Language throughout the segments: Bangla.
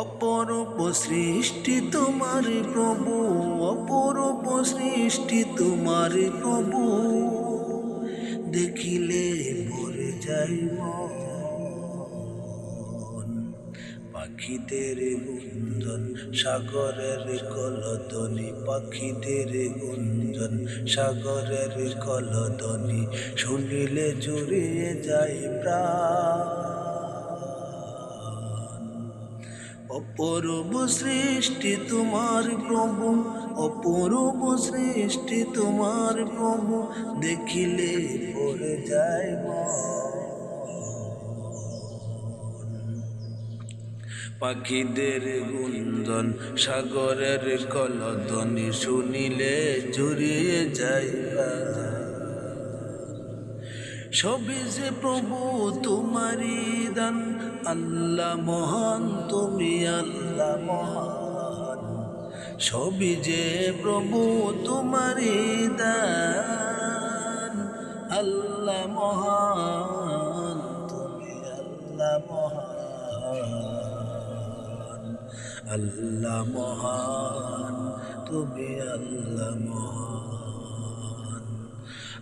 অপরূপ সৃষ্টি তোমার প্রভু, অপরূপ সৃষ্টি তোমার প্রভু। দেখিলে ভরে যাই পাখিদের গুঞ্জন, সাগরের কলদনি পাখিদের গুঞ্জন, সাগরের কলদনি শুনিলে জুড়িয়ে যায় প্রাণ। অপরূপ সৃষ্টি তোমার প্রভু, অপরূপ সৃষ্টি তোমার প্রভু, দেখিলে পড়ে যায়। পাখিদের গুঞ্জন, সাগরের কলধ্বনি শুনিলে জুড়িয়ে যায় সবই যে প্রভু তোমারি দান, আল্লাহ মহান, তুমি আল্লাহ মহান। সবই যে প্রভু তোমারি দান, আল্লাহ মহান, তুমি আল্লাহ মহান। আল্লাহ মহান, তুমি আল্লাহ মহান।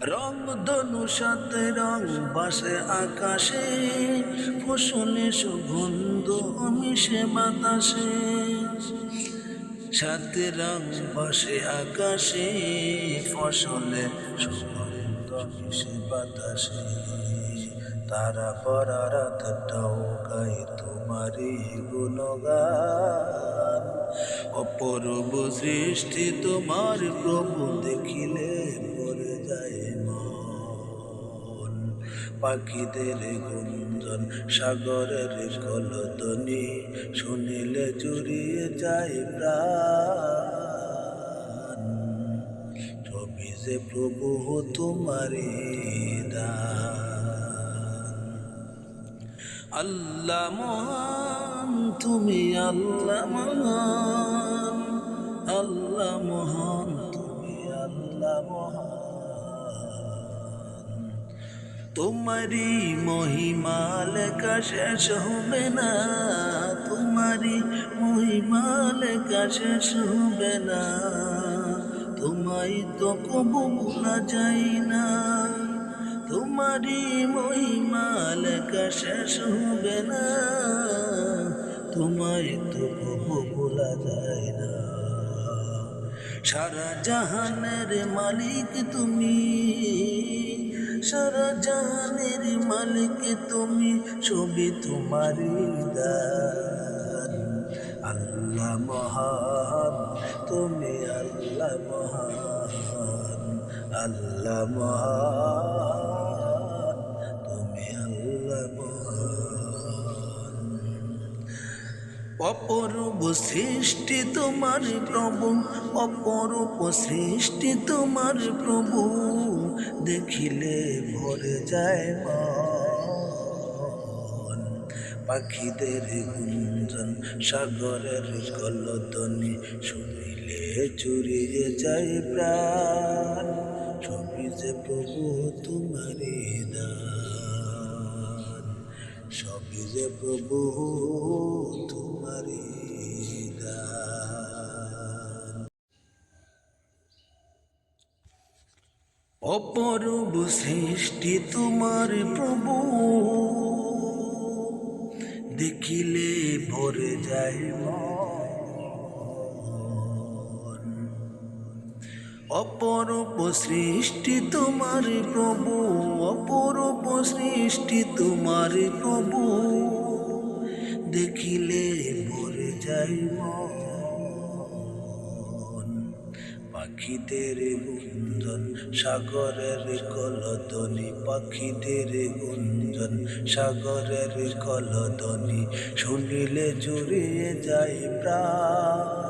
রং ধনু সাথে রং, বাসে আকাশে। ফসলে সুগন্ধ মিশে বাতাসে। সাথে রং, বাসে আকাশে। ফসলে সুগন্ধ মিশে বাতাসে। তারা পরা রাতটাও গাই তোমারই গুণগান। অপরূপ সৃষ্টি তোমার প্রভু দেখিলে যায় মন। পাখিদের গুঞ্জন, সাগরের কলতনি শুনিলে জুড়িয়ে যায় প্রাণ। ছবি যে প্রভু তোমারি আল্লাহ মহান, তুমি আল্লাহ মহান। আল্লাহ মহান, তুমি আল্লাহ মহান। তোমারি মহিমা লেখা শেষ হবে না। তোমারি মহিমা লেখা শেষ হবে না। তোমায় তো কবু ভোলা যায় না। তোমারি মহিমা লেখা শেষ হবে না। তোমায় তো কবু ভোলা যায় না। সারা জাহানের মালিক তুমি। সারা জাহানের মালিক তুমি ছবি তোমার আল্লাহ মহান তুমি আল্লাহ মহান আল্লাহ মহান। অপরূপ সৃষ্টি তোমার প্রভু, অপরূপ সৃষ্টি তোমার প্রভু, দেখিলে ভরে যায় মন। পাখিদের গুঞ্জন, সাগরের কলতনি শুনিলে চুরিয়ে যায় প্রাণ। ছবি যে প্রভু তোমারি দান সবই যে প্রভু অপরূপ সৃষ্টি তোমার প্রভু। দেখিলে ভরে যায় অপরূপ সৃষ্টি তোমার প্রভু। অপরূপ সৃষ্টি তোমার প্রভু। দেখিলে যাই পাখিদের গুঞ্জন, সাগরের কলদনি পাখিদের গুঞ্জন, সাগরের কলদনি শুনিলে জুড়িয়ে যায় প্রাণ।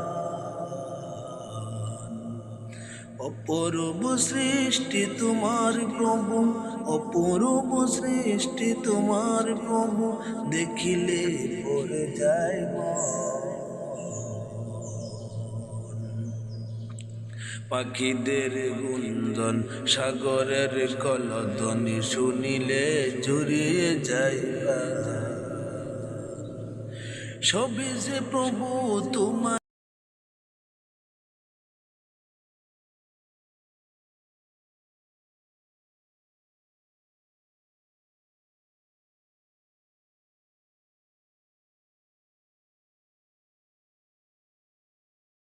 অপরূপ সৃষ্টি তোমার প্রভু, অপরূপ সৃষ্টি তোমার প্রভু, দেখিলে পড়ে যায় মন। পাখিদের গুঞ্জন সাগরের কলদনি শুনিলে জুড়িয়ে যায়। সবই যে প্রভু তোমার